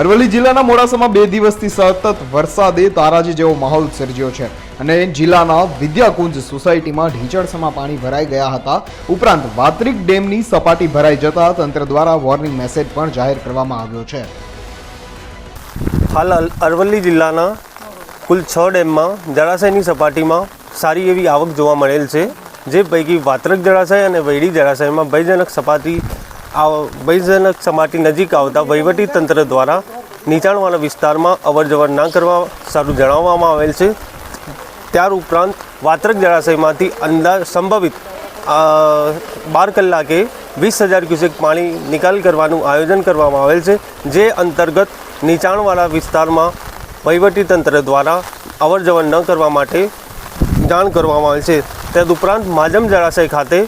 અરવલ્લી જિલ્લાના મોડાસામાં બે દિવસથી સતત વરસાદે તારાજી જેવો માહોલ સર્જ્યો છે અને જિલ્લાના વિદ્યાકુંજ સોસાયટીમાં ઢીંચણસમાં પાણી ભરાઈ ગયા હતા. ઉપરાંત વાત્રિક ડેમની સપાટી ભરાઈ જતા તંત્ર દ્વારા વોર્નિંગ મેસેજ પણ જાહેર કરવામાં આવ્યો છે. હાલ અરવલ્લી જિલ્લાના કુલ છ ડેમમાં જળાશયની સપાટીમાં સારી એવી આવક જોવા મળેલ છે. જે પૈકી વાત્રક જળાશય અને વૈડી જળાશયમાં ભયજનક સપાટી ભયજનક સમાટી નજીક આવતા વહીવટી તંત્ર દ્વારા નીચાણવાળા વિસ્તારમાં અવરજવર ના કરવા સારું જણાવવામાં આવેલ છે. ત્યાર ઉપરાંત વાત્રક જળાશયમાંથી અંદાજ સંભવિત બાર કલાકે વીસ હજાર ક્યુસેક પાણી નિકાલ કરવાનું આયોજન કરવામાં આવેલ છે, જે અંતર્ગત નીચાણવાળા વિસ્તારમાં વહીવટી તંત્ર દ્વારા અવર જવર ન કરવા માટે જાણ કરવામાં આવેલ છે. તદુપરાંત માજમ જળાશય ખાતે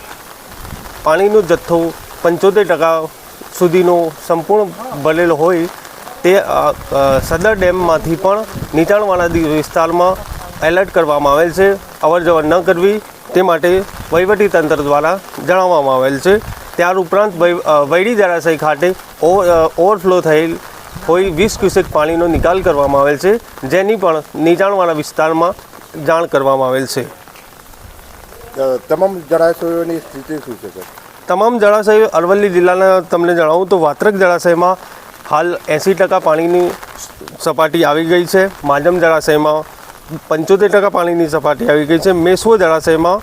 પાણીનો જથ્થો પંચોતેર ટકા સુધીનો સંપૂર્ણ ભરેલો હોય તે સદર ડેમમાંથી પણ નીચાણવાળા વિસ્તારમાં એલર્ટ કરવામાં આવેલ છે. અવર જવર ન કરવી તે માટે વહીવટી તંત્ર દ્વારા જણાવવામાં આવેલ છે. ત્યાર ઉપરાંત વૈડી જળાશય ખાતે ઓવર- ઓવરફ્લો થયેલ હોય વીસ ક્યુસેક પાણીનો નિકાલ કરવામાં આવેલ છે, જેની પણ નીચાણવાળા વિસ્તારમાં જાણ કરવામાં આવેલ છે. તમામ જળાશયોની સ્થિતિ શું છે તમામ જળાશયો અરવલ્લી જિલ્લાના તમને જણાવું તો વાત્રક જળાશયમાં હાલ એંસી ટકા પાણીની સપાટી આવી ગઈ છે. માજમ જળાશયમાં પંચોતેર ટકા પાણીની સપાટી આવી ગઈ છે. મેસવો જળાશયમાં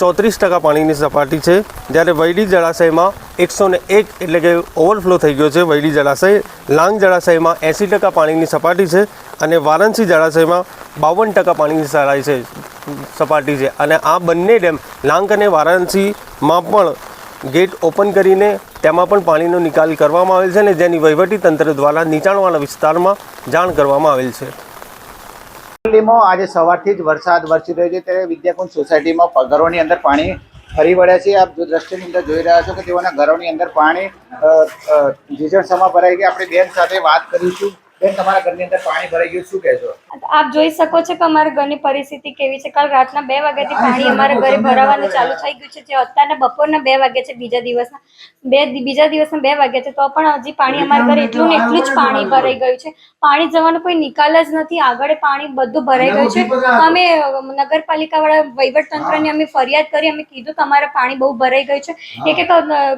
ચોત્રીસ ટકા પાણીની સપાટી છે. જ્યારે વૈડી જળાશયમાં એકસો ને એક એટલે કે ઓવરફ્લો થઈ ગયો છે. વૈડી જળાશય, લાંગ જળાશયમાં એંસી ટકા પાણીની સપાટી છે અને વારાણસી જળાશયમાં બાવન ટકા પાણીની સપાટી છે સપાટી છે. અને આ બંને ડેમ લાંગ અને વારાણસીમાં પણ ગેટ ઓપન કરીને તેમાં પણ પાણીનો નિકાલ કરવામાં આવેલ છે અને જેની વહીવટી તંત્ર દ્વારા નીચાણવાળા વિસ્તારમાં જાણ કરવામાં આવેલ છે. દિલ્હીમાં આજે સવારથી જ વરસાદ વરસી રહ્યો છે. ત્યારે વિદ્યાકુંજ સોસાયટીમાં ઘરોની અંદર પાણી ફરી વળ્યા છે. આપ જો દ્રશ્યની અંદર જોઈ રહ્યા છો કે તેઓના ઘરોની અંદર પાણી જીજણસમા ભરાઈ ગયા આપણે બેન સાથે વાત કરીશું. બેન તમારા ઘરની અંદર પાણી ભરાઈ ગયું શું કહેશો? આપ જોઈ શકો છો કે અમારા ઘરની પરિસ્થિતિ કેવી છે. કાલ રાતના બે વાગ્યાથી પાણી અમારા ઘરે ભરાવાનું ચાલુ થઈ ગયું છે. જે અત્યારના બપોરના બે વાગ્યા છે બીજા દિવસના. બે બીજા દિવસના બે વાગ્યા છે તો પણ હજી પાણી અમારા ઘરે એટલું ને એટલું જ પાણી ભરાઈ ગયું છે. પાણી જવાનો કોઈ નિકાલ જ નથી. આગળ પાણી બધું ભરાઈ ગયું છે. અમે નગરપાલિકા નગરપાલિકાવાળા વહીવટ તંત્રને અમે ફરિયાદ કરી અમે કીધું કે પાણી બહુ ભરાઈ ગયું છે. એક એક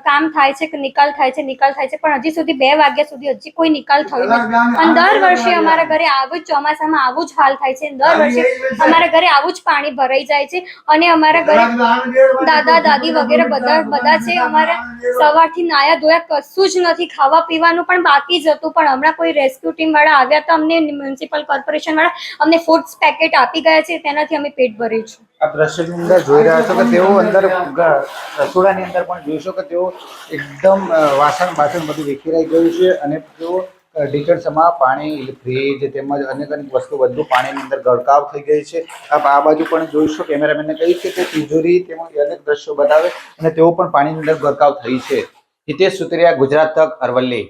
કામ થાય છે કે નિકાલ થાય છે નિકાલ થાય છે. પણ હજી સુધી બે વાગ્યા સુધી હજી કોઈ નિકાલ થયો નથી. અને દર વર્ષે અમારા ઘરે આવું જ ચોમાસામાં આવું જ હાલ થાય છે. દર વર્ષે અમારા ઘરે આવું જ પાણી ભરાઈ જાય છે અને અમારા ઘરે દાદા દાદી વગેરે બધા બધા છે અમારા સવારથી નાયા ધોયા કશું જ નથી ખાવા પીવાનું પણ બાકી જ હતું. પણ હમણાં કોઈ રેસ્ક્યુ ટીમ વાળા આવ્યા તો અમને મ્યુનિસિપલ કોર્પોરેશન વાળા અમને ફૂડ પેકેટ આપી ગયા છે. તેનાથી અમે પેટ ભરીશું આ દ્રશ્યની અંદર જોઈ રહ્યા છો કે તેઓ અંદર રસોડાની અંદર પણ જોઈશો કે તેઓ એકદમ વાસણ બાસણ બધું વિખેરાઈ ગયું છે અને તેઓ ઢીચણસમાં પાણી ફ્રીજ તેમજ અનેક અનેક વસ્તુ બધું પાણીની અંદર ગળકાવ થઈ ગઈ છે. આપ આ બાજુ પણ જોઈશો, કેમેરામેનને કહી છે કે તિજોરી તેમજ અનેક દ્રશ્યો બતાવે અને તેઓ પણ પાણીની અંદર ગળકાવ થઈ છે. હિતેશ સુતરિયા, ગુજરાત તક, અરવલ્લી.